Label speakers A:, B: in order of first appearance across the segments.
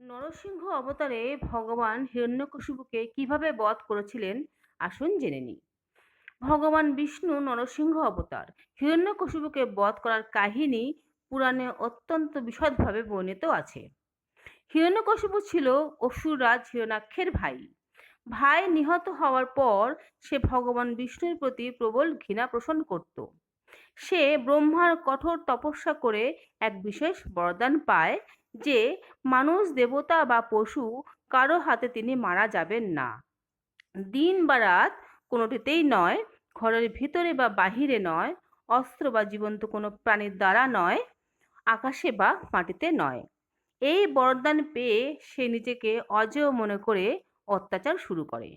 A: নরসিংহ অবতারে ভগবান হিরণ্যকশিপুকে কীভাবে বধ করেছিলেন? আসুন জেনে নিই। ভগবান বিষ্ণু নরসিংহ অবতার। হিরণ্যকশিপুকে বধ করার কাহিনী পুরাণে অত্যন্ত বিশদভাবে বর্ণিত আছে। হিরণ্যকশিপু ছিল অসুররাজ হিরণাক্ষের ভাই। ভাই নিহত হওয়ার পর সে ভগবান বিষ্ণুর প্রতি প্রবল ঘৃণা পোষণ করত। সে ব্রহ্মার কঠোর তপস্যা করে এক বিশেষ বরদান পায় যে মানুষ, দেবতা বা পশু কারও হাতে তিনি মারা যাবেন না। দিন বা রাত কোনোটিতেই নয়, ঘরের ভিতরে বা বাহিরে নয়, অস্ত্র বা জীবন্ত কোনো প্রাণীর দ্বারা নয়, আকাশে বা মাটিতে নয়। এই বরদান পেয়ে সে নিজেকে অজেয় মনে করে অত্যাচার শুরু করে।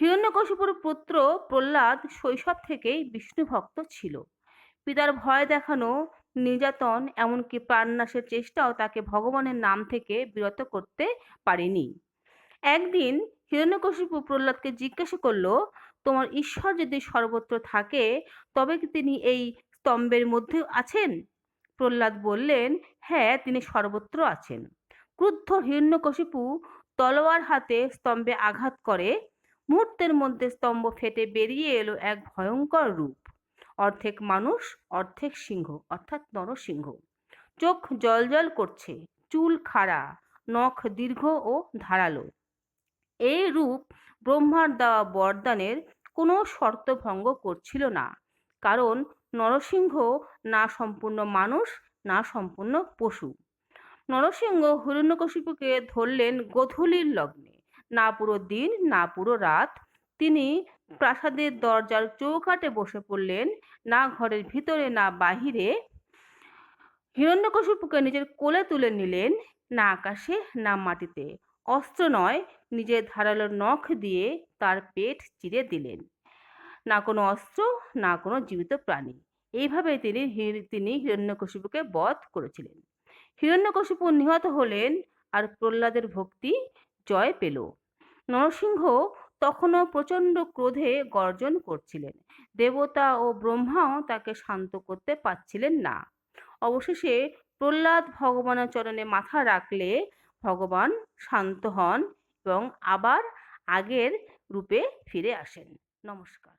A: হিরণ্যকশিপুর পুত্র প্রহ্লাদ শৈশব থেকেই বিষ্ণু ভক্ত ছিল। পিতার ভয় দেখানো নির্যাতন এমনকি প্রাণনাশের চেষ্টাও তাকে ভগবানের নাম থেকে বিরত করতে পারেনি। একদিন হিরণ্যকশিপু প্রহ্লাদকে জিজ্ঞাসা করল, তোমার ঈশ্বর যদি সর্বত্র থাকে, তবে কি তিনি এই স্তম্ভের মধ্যে আছেন? প্রহ্লাদ বললেন হ্যাঁ তিনি সর্বত্র আছেন। ক্রুদ্ধ হিরণ্যকশিপু তলোয়ার হাতে স্তম্ভে আঘাত করে মুহূর্তের মধ্যে স্তম্ভ ফেটে বেরিয়ে এলো এক ভয়ঙ্কর রূপ। অর্ধেক মানুষ, অর্ধেক সিংহ, অর্থাৎ নরসিংহ। চোখ জল করছে, চুল খাড়া, নখ দীর্ঘ ও ধারালো। এই রূপ ব্রহ্মার দেওয়া বরদানের কোনো শর্ত ভঙ্গ করছিল না, কারণ নরসিংহ না সম্পূর্ণ মানুষ, না সম্পূর্ণ পশু। নরসিংহ হিরণ্যকশিপুকে ধরলেন গোধূলির লগ্নে, না পুরো দিন, না পুরো রাত তিনি প্রাসাদের দরজার চৌকাটে বসে পড়লেন। না ঘরের ভিতরে না বাহিরে। হিরণ্যকশিপুকে নিজের কোলে তুলে নিলেন না আকাশে না মাটিতে। অস্ত্র নয় নিজের ধারালো নখ দিয়ে তার পেট চিরে দিলেন। না কোনো অস্ত্র না কোনো জীবিত প্রাণী। এইভাবে তিনি তিনি হিরণ্যকশিপুকে বধ করেছিলেন। হিরণ্যকশিপু নিহত হলেন আর প্রহ্লাদের ভক্তি জয় পেল। নরসিংহ তখনও প্রচণ্ড ক্রোধে গর্জন করছিলেন। দেবতা ও ব্রহ্মাও তাকে শান্ত করতে পারছিলেন না। অবশেষে প্রহ্লাদ ভগবানের চরণে মাথা রাখলে ভগবান শান্ত হন এবং আবার আগের রূপে ফিরে আসেন। নমস্কার।